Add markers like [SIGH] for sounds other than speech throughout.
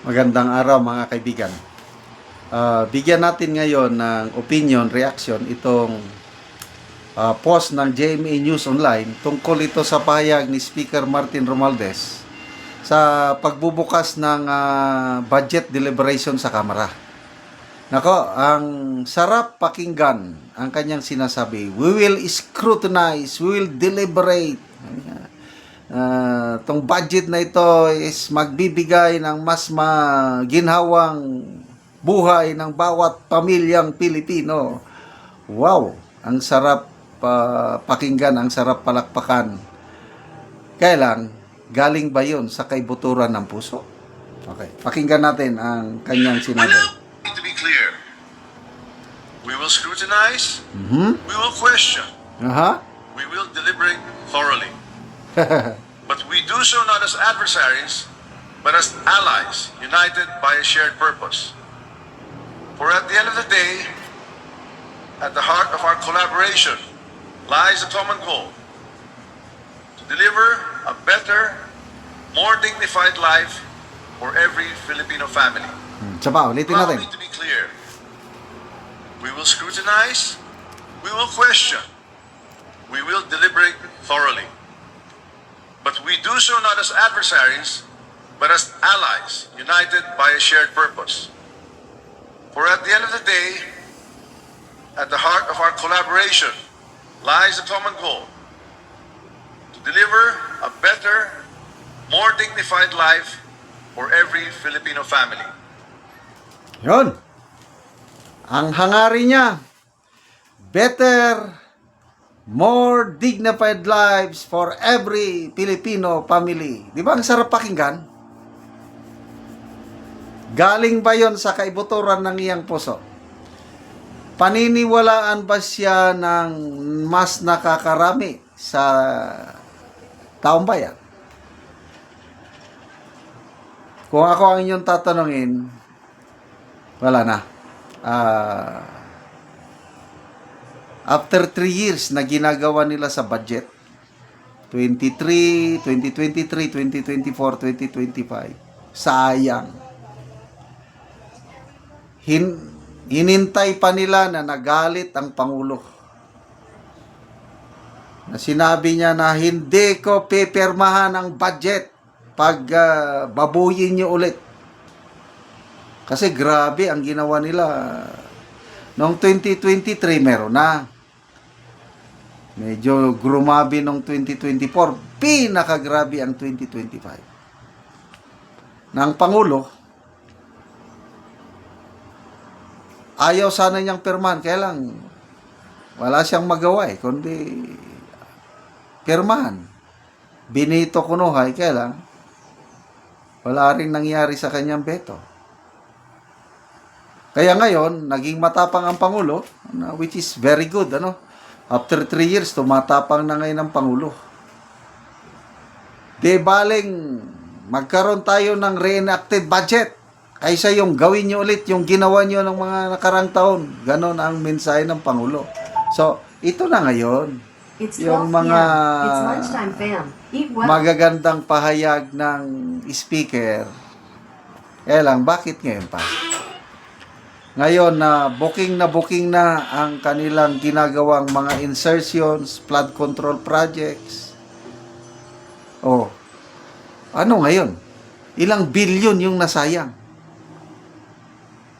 Magandang araw mga kaibigan. Ah, bigyan natin ngayon ng opinion, reaction itong ah, post ng GMA News Online tungkol ito sa pahayag ni Speaker Martin Romualdez sa pagbubukas ng ah, budget deliberation sa Kamara. Nako, ang sarap pakinggan ang kanyang sinasabi. We will scrutinize, we will deliberate. Ah, tong budget na ito is magbibigay ng mas maginhawang buhay ng bawat pamilyang Pilipino. Wow, ang sarap pa pakinggan, ang sarap palakpakan. Kaya lang, galing ba yun sa kaibuturan ng puso? Okay, pakinggan natin ang kanyang sinabi. To be clear, we will scrutinize, Mhm. we will question, Aha. we will deliberate thoroughly. [LAUGHS] but we do so not as adversaries, but as allies, united by a shared purpose. For at the end of the day, at the heart of our collaboration lies a common goal to deliver a better, more dignified life for every Filipino family. Hmm, Isa pa, ulitin Allow natin. me to be clear. We will scrutinize, we will question, we will deliberate thoroughly. But we do so not as adversaries, but as allies, united by a shared purpose. For at the end of the day, at the heart of our collaboration lies a common goal to deliver a better, more dignified life for every Filipino family. Yun. Ang hangarin niya, better, more dignified lives for every Filipino family. Di ba ang sarap pakinggan? Galing ba yon sa kaibuturan ng iyang puso? Paniniwalaan ba siya ng mas nakakarami sa taong bayan? Kung ako ang inyong tatanungin, wala na. Ah, after 3 years na ginagawa nila sa budget, 23, 2023, 2024, 2025, sayang. Hin, hinintay pa nila na nagalit ang Pangulo. Na sinabi niya na hindi ko pipirmahan ang budget pag ah, babuyin niyo ulit. Kasi grabe ang ginawa nila. Noong 2023, meron na. Medyo grumabi noong 2024. Pinakagrabe ang 2025. Nang Pangulo, ayaw sana niyang pirmahan. Kaya lang, wala siyang magawa eh. Kundi, pirmahan. Binito kunuhay. Kaya lang, wala rin nangyari sa kanyang beto. Kaya ngayon, naging matapang ang Pangulo, which is very good, ano? After three years, tumatapang na ngayon ang Pangulo. Di baling magkaroon tayo ng reenacted budget kaysa yung gawin nyo ulit yung ginawa nyo ng mga nakarang taon. Ganon ang mensahe ng Pangulo. So, ito na ngayon. It's Yung 12 mga. It's well. magagandang pahayag ng speaker. Kaya lang, bakit ngayon pa? Ngayon na booking na booking na ang kanilang ginagawang mga insertions, flood control projects. Oh. Ano ngayon? Ilang billion yung nasayang?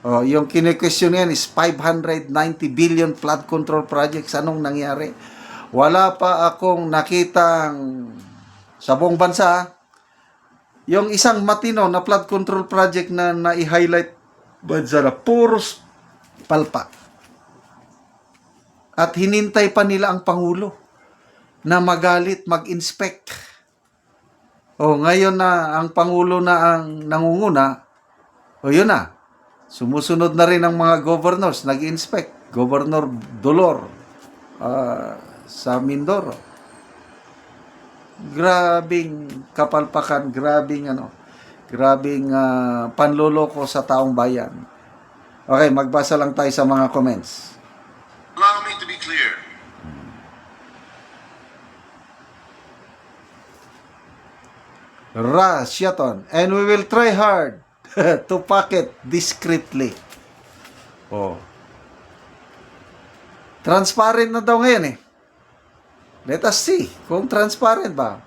Oh, yung kine-question yan is 590 billion flood control projects. Anong nangyari? Wala pa akong nakitang sa buong bansa yung isang matino na flood control project na na-highlight bansa na puros palpa. At hinintay pa nila ang Pangulo na magalit, mag-inspect. O ngayon na ang Pangulo na ang nangunguna, o yun na, sumusunod na rin ang mga governors, nag-inspect. Governor Dolor ah, sa Mindoro. Grabing kapalpakan, grabing ano, grabing ah, panloloko sa taong bayan. Okay, magbasa lang tayo sa mga comments. Allow me to be clear. Ra, Shiaton. And we will try hard [LAUGHS] to pocket discreetly. Oh. Transparent na daw ngayon eh. Let us see kung transparent ba.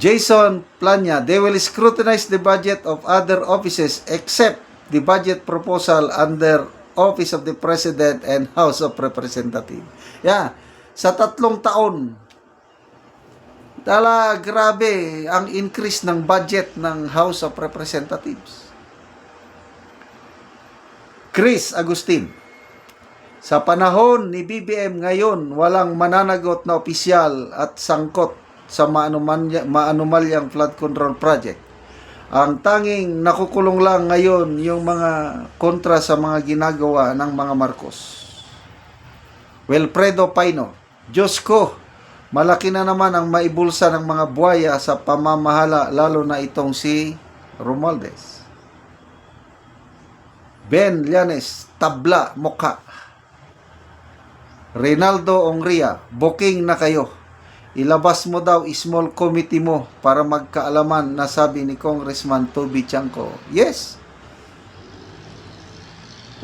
Jason Planya, they will scrutinize the budget of other offices except the budget proposal under Office of the President and House of Representatives. Yeah, sa tatlong taon, Tala, grabe ang increase ng budget ng House of Representatives. Chris Agustin, sa panahon ni BBM ngayon, walang mananagot na opisyal at sangkot sa maanumalya- maanumalyang flood control project. Ang tanging nakukulong lang ngayon yung mga kontra sa mga ginagawa ng mga Marcos. Wilfredo Paino, Diyos ko, malaki na naman ang maibulsa ng mga buhaya sa pamamahala lalo na itong si Romualdez. Ben Llanes, tabla, mukha. Reynaldo Ongria, booking na kayo. Ilabas mo daw small committee mo para magkaalaman na sabi ni Congressman Toby Chanko. Yes.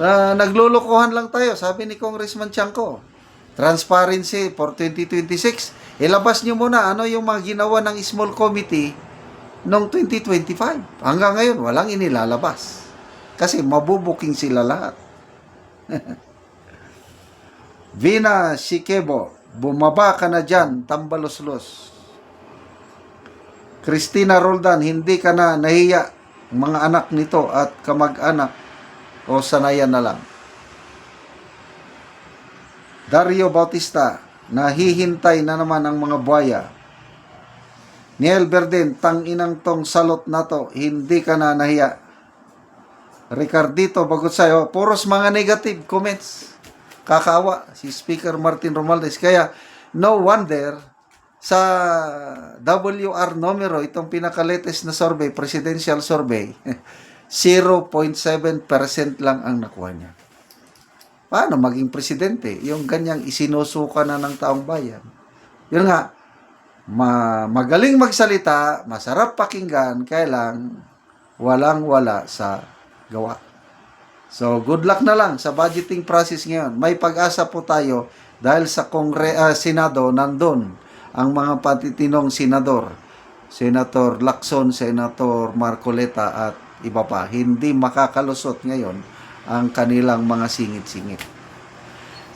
Na naglulukuhan lang tayo, sabi ni Congressman Chanko. Transparency for 2026. Ilabas nyo muna ano yung mga ginawa ng small committee noong 2025. Hanggang ngayon, walang inilalabas. Kasi mabubuking sila lahat. [LAUGHS] Vina Shikebo, bumaba ka na dyan, tambaloslos. Christina Roldan, hindi ka na nahiya mga anak nito at kamag-anak o sanayan na lang. Dario Bautista, nahihintay na naman ang mga buhaya. Niel Berden, tang inang tong salot na to, hindi ka na nahiya. Ricardito Bagot sa'yo, puros mga negative comments. Kakawa si Speaker Martin Romualdez. Kaya, no wonder sa WR numero, itong pinaka-latest na survey, presidential survey, [LAUGHS] 0.7% lang ang nakuha niya. Paano maging presidente? Yung ganyang isinusuka na ng taong bayan. Yun nga, ma magaling magsalita, masarap pakinggan, kaya lang walang-wala sa gawa. So, good luck na lang sa budgeting process ngayon. May pag-asa po tayo dahil sa Kongre ah, Senado nandun ang mga patitinong senador. Senator Lacson, Senator Marcoleta at iba pa. Hindi makakalusot ngayon ang kanilang mga singit-singit.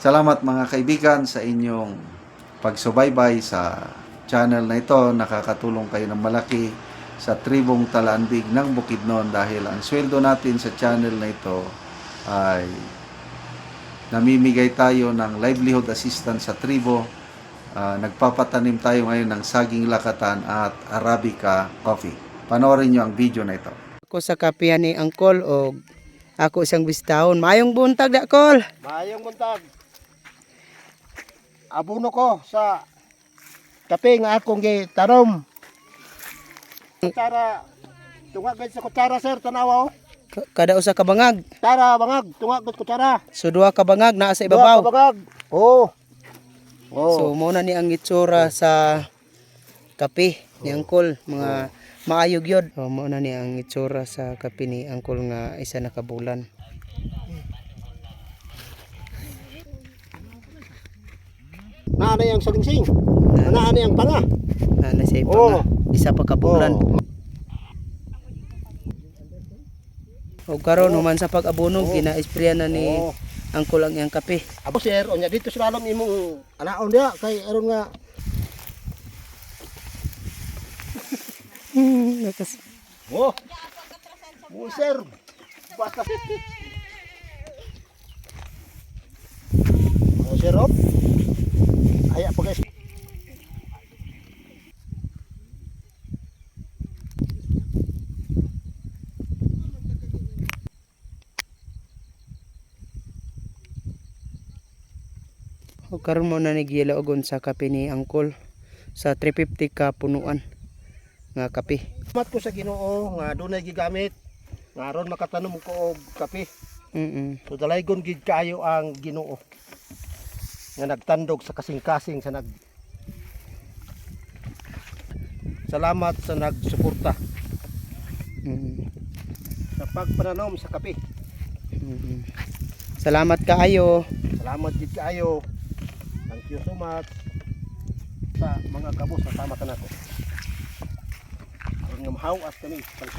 Salamat mga kaibigan sa inyong pagsubaybay sa channel na ito. Nakakatulong kayo ng malaki sa tribong Talaandig ng Bukidnon dahil ang sweldo natin sa channel na ito ay namimigay tayo ng livelihood assistance sa tribo. Ah, nagpapatanim tayo ngayon ng saging lakatan at Arabica coffee. Panoorin nyo ang video na ito. Ako sa kapihan ni Angkol o ako isang bistahon. Mayong buntag da kol. Mayong buntag. Abuno ko sa kape nga akong gitanom. Kutsara, tungag sa kutsara sir, tanawa oh. Kada usa ka bangag. Tara bangag, tungag gud kutsara. So duha ka bangag naa sa Duha ibabaw. ka bangag. Oh. Oh. So mo na ni ang itsura sa kape ni Angkol mga maayog yod. So mo na ni ang itsura sa kape ni Angkol nga isa na kabulan. Naa na yang salingsing. Naa na yang panga. Na na siya iba Oh. Isa pa kabulan. Oh. O karon human sa pag-abonog gina-sprayan na ni Oh. Angkol ang iyang kape. Abo sir, onya dito sa alam imong anaon dia kay aron nga Nakas [LAUGHS] Oh. Oh sir. Basta. Oh sir, oh. Aya pa guys. Karon mo na ni gilaogon sa kape ni Angkol sa 350 ka punuan nga kape. Salamat ko sa Ginoo nga dunay gigamit nga aron makatanom ko og kape. Mm. So dalaygon gid kaayo ang Ginoo. Nga nagtandog sa kasing-kasing sa nag Salamat sa nagsuporta. Mm. sa pagpananom sa kape. Mm. Salamat kaayo. Salamat gid kaayo. You so much sa mga kabos na tama ka nako. Aron nga mahawas kami sa